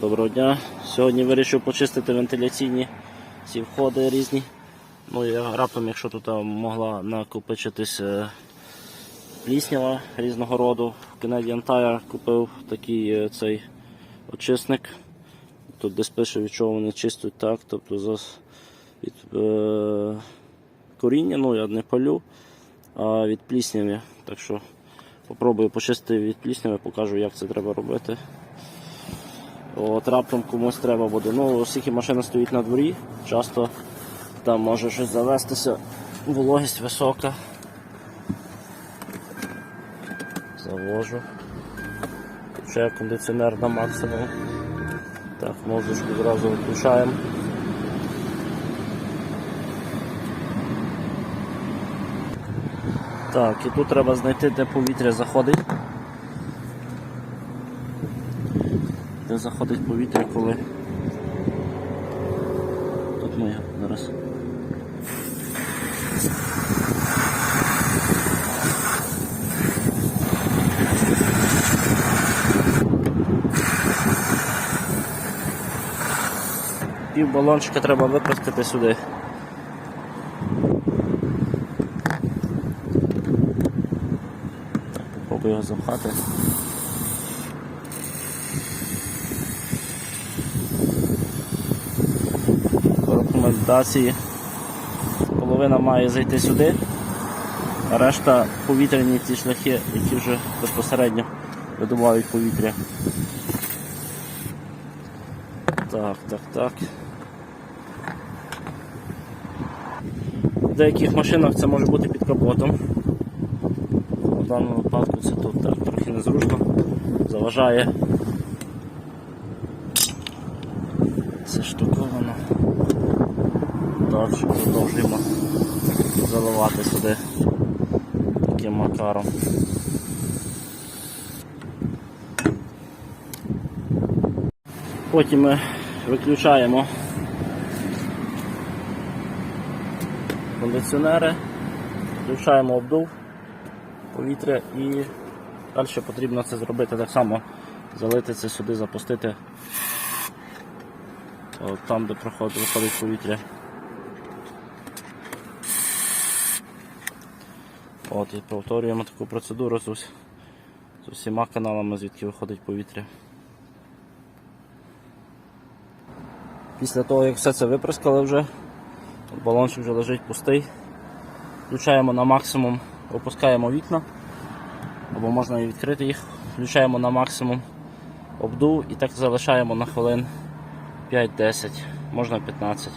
Доброго дня. Сьогодні вирішив почистити вентиляційні ці входи різні. Ну і раптом, якщо тут могла накопичитись е, пліснява різного роду. В Canadian Tire купив такий е, цей очисник. Тут десь пише, від чого вони чистять так. Тобто за, від е, коріння, ну я не палю, а від плісняви. Так що попробую почистити від плісняви, покажу, як це треба робити. От раптом комусь треба буде. Ну, оскільки машина стоїть на дворі, часто там може щось завестися, вологість висока. Завожу. Включаю кондиціонер на максимум. Так, музичку одразу виключаємо. Так, і тут треба знайти, де повітря заходить. Де заходить повітря, коли тут ми зараз. Пів балончика треба випустити сюди. Попробую його запхати. Рекомендації половина має зайти сюди, а решта повітряні ці шляхи, які вже безпосередньо видувають повітря. Так, так, так. В деяких машинах це може бути під капотом. В даному випадку це тут так трохи незручно, заважає. Це штуковано. Далі продовжуємо заливати сюди таким макаром. Потім ми виключаємо кондиціонери, включаємо обдув повітря і далі потрібно це зробити так само, залити це сюди, запустити там, де проходить, виходить повітря. От і повторюємо таку процедуру з, ус- з усіма каналами, звідки виходить повітря. Після того, як все це виприскали вже, балончик вже лежить пустий. Включаємо на максимум, опускаємо вікна, або можна і відкрити їх, включаємо на максимум обдув і так залишаємо на хвилин 5-10, можна 15.